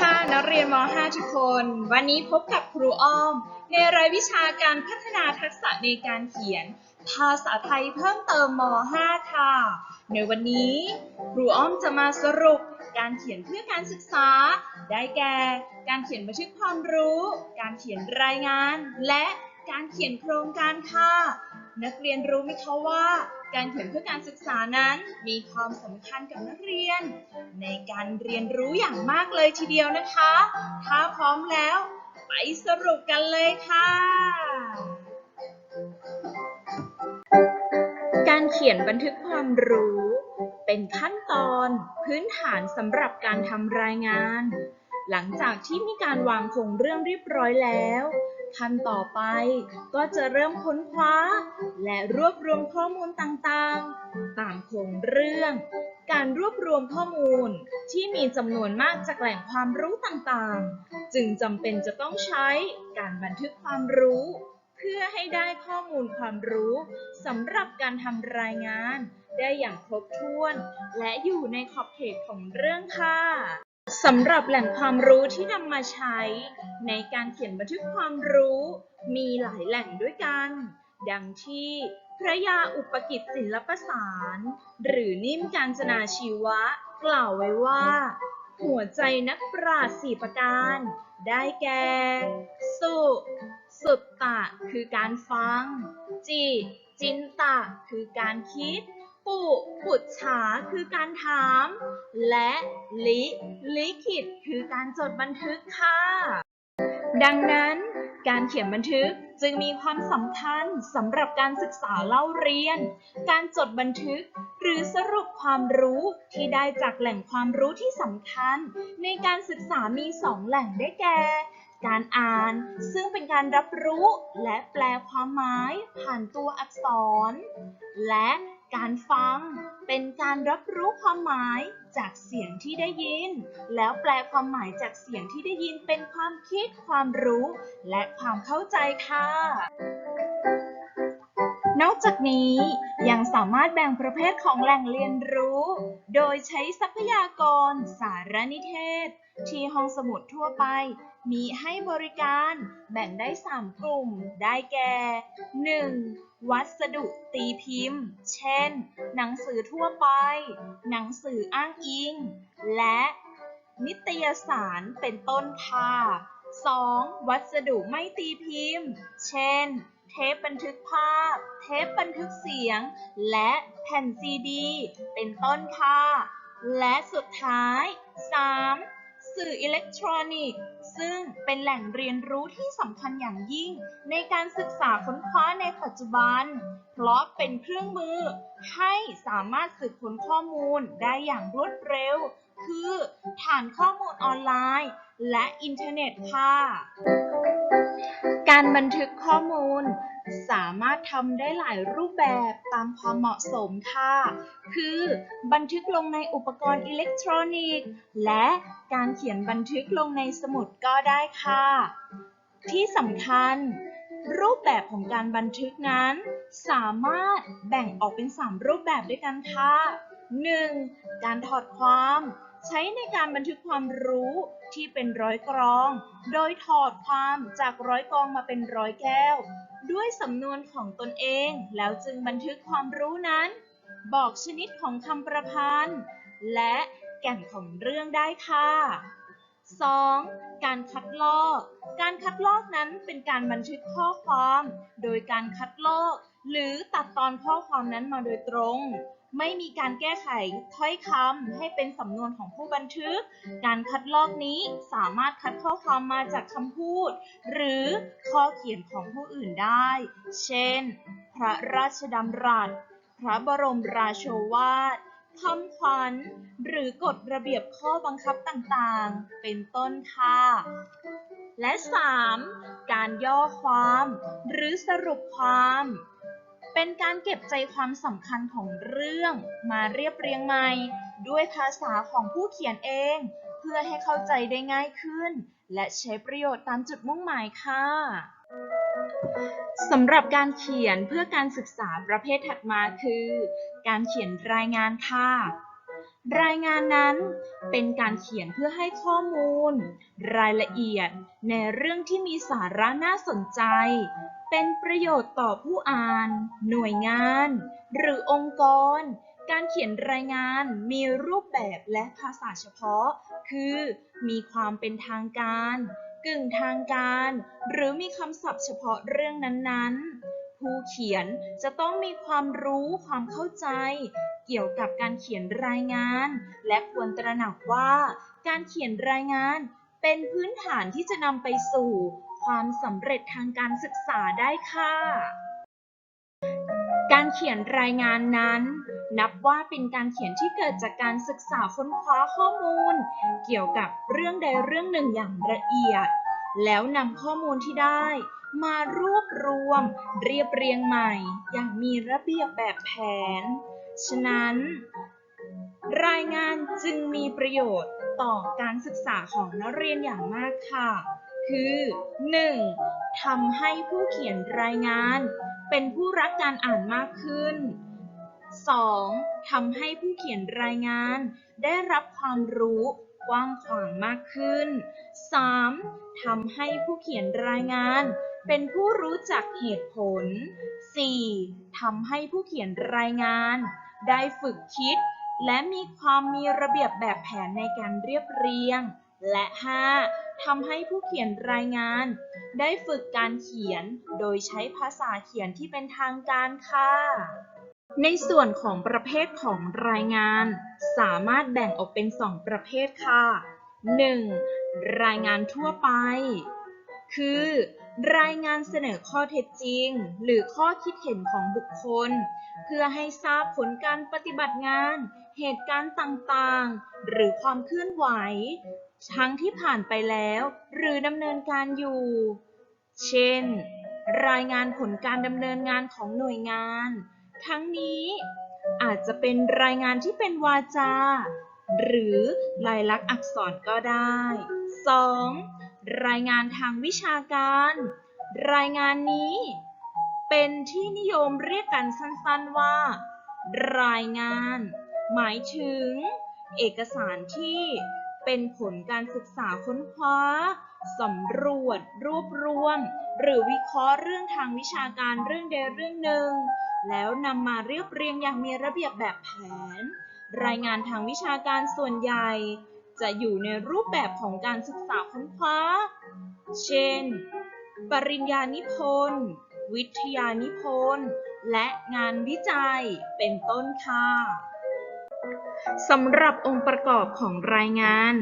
ค่ะนักเรียนม .5 ทุกคน วันนี้พบกับครูอ้อม ในรายวิชาการพัฒนาทักษะในการเขียน ภาษาไทยเพิ่มเติมม .5 ค่ะ ในวันนี้ครูอ้อมจะมาสรุปการเขียนเพื่อการศึกษา ได้แก่ การเขียนบันทึกความรู้ การเขียนรายงาน และการเขียนโครงการค่ะ นักเรียนรู้ไหมคะว่า การเขียนเพื่อการศึกษานั้นมีความสำคัญกับนักเรียน ในการเรียนรู้อย่างมากเลยทีเดียวนะคะ ถ้าพร้อมแล้ว ไปสรุปกันเลยค่ะ การเขียนบันทึกความรู้ เป็นขั้นตอนพื้นฐานสำหรับการทำรายงาน หลังจากที่มีการวางโครงเรื่องเรียบร้อยแล้ว ขั้นต่อไป ก็จะเริ่มค้นคว้า และรวบรวมข้อมูลต่างๆ ตามโครงเรื่อง การรวบรวมข้อมูลที่มีจำนวนมากจากแหล่งความรู้ต่างๆ จึงจำเป็นจะต้องใช้การบันทึกความรู้ เพื่อให้ได้ข้อมูลความรู้สำหรับการทำรายงาน ได้อย่างครบถ้วน และอยู่ในขอบเขตของเรื่องค่ะ สำหรับแหล่งความรู้ที่นำมาใช้ ในการเขียนบันทึกความรู้มีหลายแหล่งด้วยกัน ดังที่พระยาอุปกิจศิลปสาร หรือนิ่มกาญจนาชีวะ กล่าวไว้ว่า หัวใจนักปราชญ์สี่ประการ ได้แก่ สุ สุตตะ คือการฟัง จิ จินตะ คือการคิด ปุปุจฉาคือการถาม และลิลิขิตคือการจดบันทึกค่ะ ดังนั้นการเขียนบันทึกจึงมีความสำคัญสำหรับการศึกษาเล่าเรียน การจดบันทึก หรือสรุปความรู้ที่ได้จากแหล่งความรู้ที่สำคัญ ในการศึกษามีสองแหล่งได้แก่ การอ่าน ซึ่งเป็นการรับรู้และแปลความหมายผ่านตัวอักษร และ การฟังเป็นการรับรู้ความหมายจากเสียงที่ได้ยิน แล้วแปลความหมายจากเสียงที่ได้ยินเป็นความคิดความรู้ และความเข้าใจค่ะ นอกจากนี้ยังสามารถแบ่งประเภทของแหล่งเรียนรู้ โดยใช้ทรัพยากร สารนิเทศ ที่ห้องสมุดทั่วไป มีให้บริการแบ่งได้ 3 กลุ่ม ได้แก่ 1. วัสดุตีพิมพ์ เช่น หนังสือทั่วไป หนังสืออ้างอิง และนิตยสารเป็นต้นค่ะ 2. วัสดุไม่ตีพิมพ์ เช่น เทปบันทึกภาพ เทปบันทึกเสียง และแผ่นซีดี เป็นต้นค่ะ และสุดท้าย 3. สื่ออิเล็กทรอนิกส์ ซึ่งเป็นแหล่งเรียนรู้ที่สำคัญอย่างยิ่ง ในการศึกษาค้นคว้าในปัจจุบัน เพราะเป็นเครื่องมือให้สามารถสืบค้นข้อมูลได้อย่างรวดเร็ว คือฐานข้อมูลออนไลน์ และอินเทอร์เน็ตค่ะ การบันทึกข้อมูล สามารถทำได้หลายรูปแบบตามความเหมาะสมค่ะ คือบันทึกลงในอุปกรณ์อิเล็กทรอนิกส์ และการเขียนบันทึกลงในสมุดก็ได้ค่ะ ที่สำคัญ รูปแบบของการบันทึกนั้น สามารถแบ่งออกเป็น 3 รูปแบบด้วยกันค่ะ 1. การถอดความ ใช้ในการบันทึกความรู้ที่เป็นร้อยกรอง โดยถอดความจากร้อยกรองมาเป็นร้อยแก้ว ด้วยสำนวนของตนเอง แล้วจึงบันทึกความรู้นั้น บอกชนิดของคำประพันธ์ และแก่นของเรื่องได้ค่ะ 2. การคัดลอก การคัดลอกนั้นเป็นการบันทึกข้อความ โดยการคัดลอก หรือตัดตอนข้อความนั้นมาโดยตรง ไม่มีการแก้ไขถ้อยคำให้เป็นสำนวนของผู้บันทึก การคัดลอกนี้สามารถคัดข้อความมาจากคำพูด หรือข้อเขียนของผู้อื่นได้ เช่น พระราชดำรัส พระบรมราโชวาทคำขวัญหรือกฎระเบียบข้อบังคับต่างๆ เป็นต้นค่ะ และ 3. การย่อความ หรือสรุปความ เป็นการเก็บใจความสำคัญของเรื่องมาเรียบเรียงใหม่ ด้วยภาษาของผู้เขียนเอง เพื่อให้เข้าใจได้ง่ายขึ้น และใช้ประโยชน์ตามจุดมุ่งหมายค่ะสำหรับการเขียนเพื่อการศึกษาประเภทถัดมาคือ การเขียนรายงานค่ะ รายงานนั้นเป็นการเขียนเพื่อให้ข้อมูล รายละเอียดในเรื่องที่มีสาระน่าสนใจ เป็นประโยชน์ต่อผู้อ่าน หน่วยงาน หรือองค์กร การเขียนรายงานมีรูปแบบและภาษาเฉพาะ คือมีความเป็นทางการ กึ่งทางการ หรือมีคำศัพท์เฉพาะเรื่องนั้นๆ ผู้เขียนจะต้องมีความรู้ความเข้าใจ เกี่ยวกับการเขียนรายงาน และควรตระหนักว่า การเขียนรายงานเป็นพื้นฐานที่จะนำไปสู่ ความสำเร็จทางการศึกษาได้ค่ะ การเขียนรายงานนั้น นับว่าเป็นการเขียนที่เกิดจากการศึกษาค้นคว้าข้อมูล เกี่ยวกับเรื่องใดเรื่องหนึ่งอย่างละเอียด แล้วนำข้อมูลที่ได้ มารวบรวม เรียบเรียงใหม่ อย่างมีระเบียบแบบแผน ฉะนั้น รายงานจึงมีประโยชน์ต่อการศึกษาของนักเรียนอย่างมากค่ะ คือ 1. ทำให้ผู้เขียนรายงาน เป็นผู้รักการอ่านมากขึ้น 2. ทำให้ผู้เขียนรายงาน ได้รับความรู้กว้างขวางมากขึ้น 3. ทำให้ผู้เขียนรายงาน เป็นผู้รู้จักเหตุผล 4. ทำให้ผู้เขียนรายงาน ได้ฝึกคิด และมีความมีระเบียบแบบแผนในการเรียบเรียง และ 5. ทำให้ผู้เขียนรายงาน ได้ฝึกการเขียนโดยใช้ภาษาเขียนที่เป็นทางการค่ะ ในส่วนของประเภทของรายงาน สามารถแบ่งออกเป็น 2 ประเภทค่ะ 1. รายงานทั่วไป คือ รายงานเสนอข้อเท็จจริง หรือข้อคิดเห็นของบุคคล เพื่อให้ทราบผลการปฏิบัติงาน เหตุการณ์ต่างๆ หรือความเคลื่อนไหว ทั้งที่ผ่านไปแล้ว หรือดำเนินการอยู่ เช่น รายงานผลการดำเนินงานของหน่วยงาน ทั้งนี้อาจจะเป็นรายงานที่เป็นวาจา หรือลายลักษณ์อักษรก็ได้ 2. รายงานทางวิชาการ รายงานนี้ เป็นที่นิยมเรียกกันสั้นๆว่า รายงาน หมายถึง เอกสารที่เป็นผลการศึกษาค้นคว้าสำรวจ รวบรวม หรือวิเคราะห์เรื่องทางวิชาการเรื่องใดเรื่องหนึ่ง แล้วนำมาเรียบเรียงอย่างมีระเบียบแบบแผน รายงานทางวิชาการส่วนใหญ่ จะอยู่ในรูปแบบของการศึกษาค้นคว้า เช่น ปริญญานิพนธ์ วิทยานิพนธ์ และงานวิจัย เป็นต้นค่ะ สำหรับองค์ประกอบของรายงาน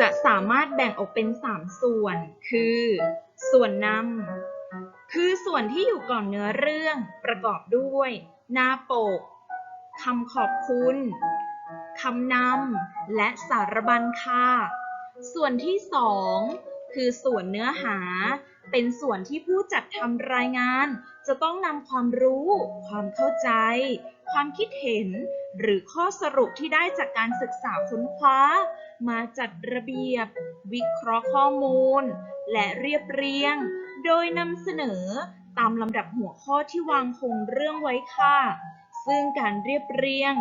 จะสามารถแบ่งออกเป็น 3 ส่วน คือ ส่วนนำ คือส่วนที่อยู่ก่อนเนื้อเรื่องประกอบด้วย หน้าปกคำขอบคุณ คำนำและสารบัญค่ะ ส่วนที่ 2 คือส่วนเนื้อหา เป็นส่วนที่ผู้จัดทำรายงาน จะต้องนำความรู้ ความเข้าใจ ความคิดเห็น หรือข้อสรุปที่ได้จากการศึกษาค้นคว้า มาจัดระเบียบ วิเคราะห์ข้อมูล และเรียบเรียง โดยนำเสนอตามลำดับหัวข้อที่วางคงเรื่องไว้ค่ะ ซึ่งการเรียบเรียง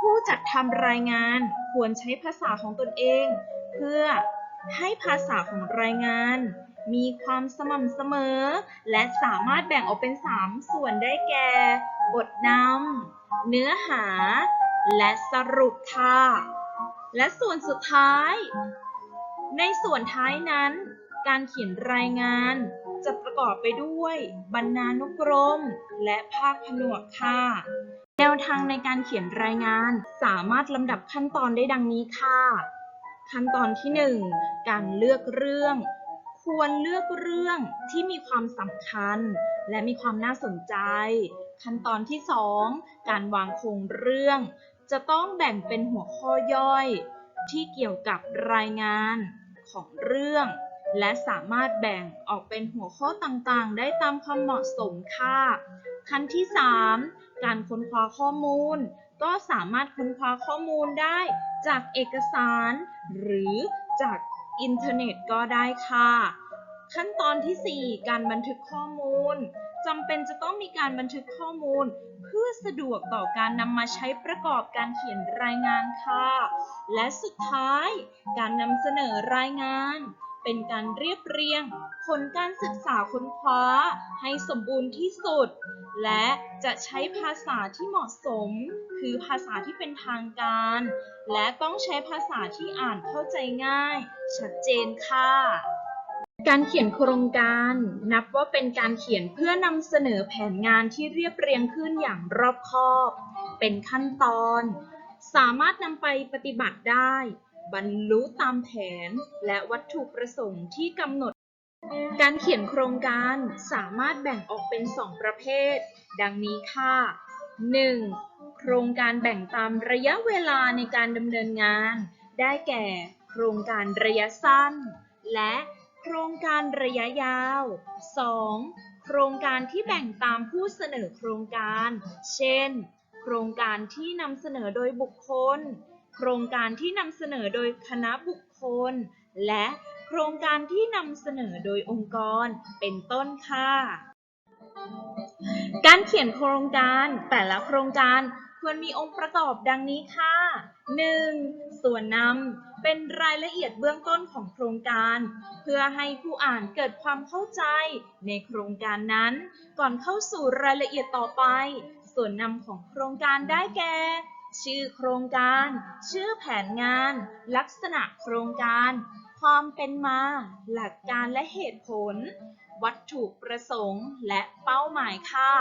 ผู้จัดทำรายงานควรใช้ภาษาของตนเอง เพื่อให้ภาษาของรายงาน มีความสม่ำเสมอ และสามารถแบ่งออกเป็น 3 ส่วนได้แก่บทนำเนื้อหา และสรุปค่ะ และส่วนสุดท้าย ในส่วนท้ายนั้น การเขียนรายงาน จะประกอบไปด้วยบรรณานุกรม และภาคผนวกค่ะแนวทางในการเขียนรายงานสามารถลำดับขั้นตอนได้ดังนี้ค่ะ ขั้นตอนที่ 1 การเลือกเรื่อง ควรเลือกเรื่องที่มีความสำคัญ และมีความน่าสนใจ ขั้นตอนที่ 2 การวางโครงเรื่อง จะต้องแบ่งเป็นหัวข้อย่อย ที่เกี่ยวกับรายงานของเรื่อง และสามารถแบ่งออกเป็นหัวข้อต่างๆ ได้ตามความเหมาะสมค่ะ ขั้นที่ 3 การค้นคว้าข้อมูล ก็สามารถค้นคว้าข้อมูลได้จากเอกสาร หรือจากอินเทอร์เน็ตก็ได้ค่ะ ขั้นตอนทีสี่4 การบันทึกข้อมูลจำเป็นจะต้องมีการบันทึกข้อมูล เพื่อสะดวกต่อการนำมาใช้ประกอบการเขียนรายงานค่ะ และสุดท้าย การนำเสนอรายงาน เป็นการเรียบเรียง ผลการศึกษาค้นคว้า ให้สมบูรณ์ที่สุด และจะใช้ภาษาที่เหมาะสม คือภาษาที่เป็นทางการ และต้องใช้ภาษาที่อ่านเข้าใจง่าย ชัดเจนค่ะ การเขียนโครงการ นับว่าเป็นการเขียนเพื่อนำเสนอแผนงานที่เรียบเรียงขึ้นอย่างรอบคอบ เป็นขั้นตอน สามารถนำไปปฏิบัติได้ บรรลุตามแผนและวัตถุประสงค์ที่กำหนด การเขียนโครงการสามารถแบ่งออกเป็น 2 ประเภท ดังนี้ค่ะ 1. โครงการแบ่งตามระยะเวลาในการดำเนินงาน ได้แก่ โครงการระยะสั้น และโครงการระยะยาว 2. โครงการที่แบ่งตามผู้เสนอโครงการ เช่น โครงการที่นำเสนอโดยบุคคล โครงการที่นำเสนอโดยคณะบุคคล และโครงการที่นำเสนอโดยองค์กรเป็นต้นค่ะ การเขียนโครงการแต่ละโครงการควรมีองค์ประกอบดังนี้ค่ะ 1. ส่วนนำเป็นรายละเอียดเบื้องต้นของโครงการ เพื่อให้ผู้อ่านเกิดความเข้าใจในโครงการนั้น ก่อนเข้าสู่รายละเอียดต่อไป ส่วนนำของโครงการได้แก่ ชื่อโครงการ ชื่อแผนงาน ลักษณะโครงการ ความเป็นมา หลักการและเหตุผล วัตถุประสงค์ และเป้าหมายค่ะ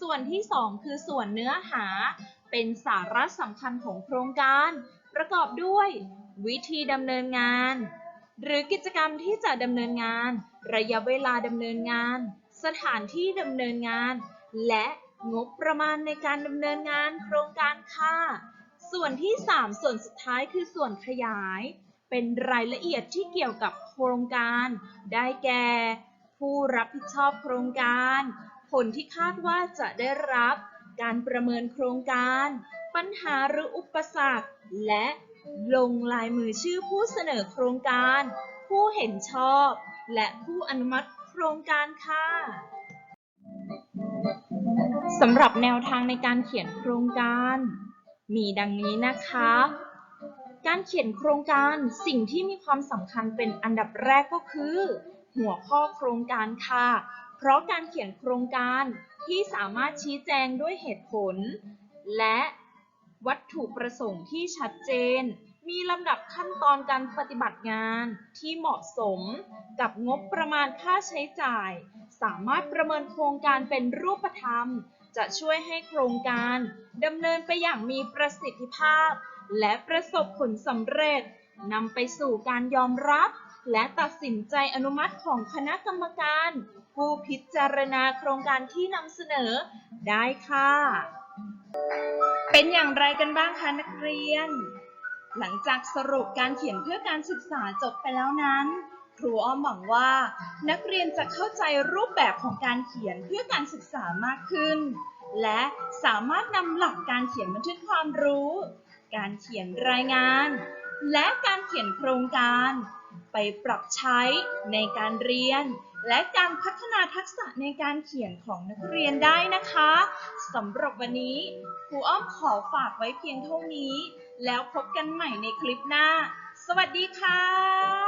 ส่วนที่ 2 คือส่วนเนื้อหา เป็นสาระสำคัญของโครงการ ประกอบด้วย วิธีดำเนินงาน หรือกิจกรรมที่จะดำเนินงาน ระยะเวลาดำเนินงาน สถานที่ดำเนินงาน และ งบประมาณในการดำเนินงานโครงการค่ะ ส่วนที่ 3 ส่วนสุดท้ายคือส่วนขยาย เป็นรายละเอียดที่เกี่ยวกับโครงการ ได้แก่ ผู้รับผิดชอบโครงการ ผลที่คาดว่าจะได้รับ การประเมินโครงการ ปัญหาหรืออุปสรรค และลงลายมือชื่อผู้เสนอโครงการ ผู้เห็นชอบ และผู้อนุมัติโครงการค่ะ สำหรับแนวทางในการเขียนโครงการ มีดังนี้นะคะ การเขียนโครงการสิ่งที่มีความสำคัญเป็นอันดับแรกก็คือ หัวข้อโครงการค่ะ เพราะการเขียนโครงการที่สามารถชี้แจงด้วยเหตุผล และวัตถุประสงค์ที่ชัดเจน มีลำดับขั้นตอนการปฏิบัติงานที่เหมาะสมกับงบประมาณค่าใช้จ่าย สามารถประเมินโครงการเป็นรูปธรรม จะช่วยให้โครงการดำเนินไปอย่างมีประสิทธิภาพ และประสบผลสำเร็จนำไปสู่การยอมรับ และตัดสินใจอนุมัติของคณะกรรมการ ผู้พิจารณาโครงการที่นำเสนอได้ค่ะ เป็นอย่างไรกันบ้างคะนักเรียน หลังจากสรุปการเขียนเพื่อการศึกษาจบไปแล้วนั้น ครูอ้อมหวังว่า นักเรียนจะเข้าใจรูปแบบของการเขียนเพื่อการศึกษามากขึ้น และสามารถนำหลักการเขียนบันทึกความรู้ การเขียนรายงาน และการเขียนโครงการ ไปปรับใช้ในการเรียน และการพัฒนาทักษะในการเขียนของนักเรียนได้นะคะสำหรับวันนี้ครูอ้อมขอฝากไว้เพียงเท่านี้ แล้วพบกันใหม่ในคลิปหน้า สวัสดีค่ะ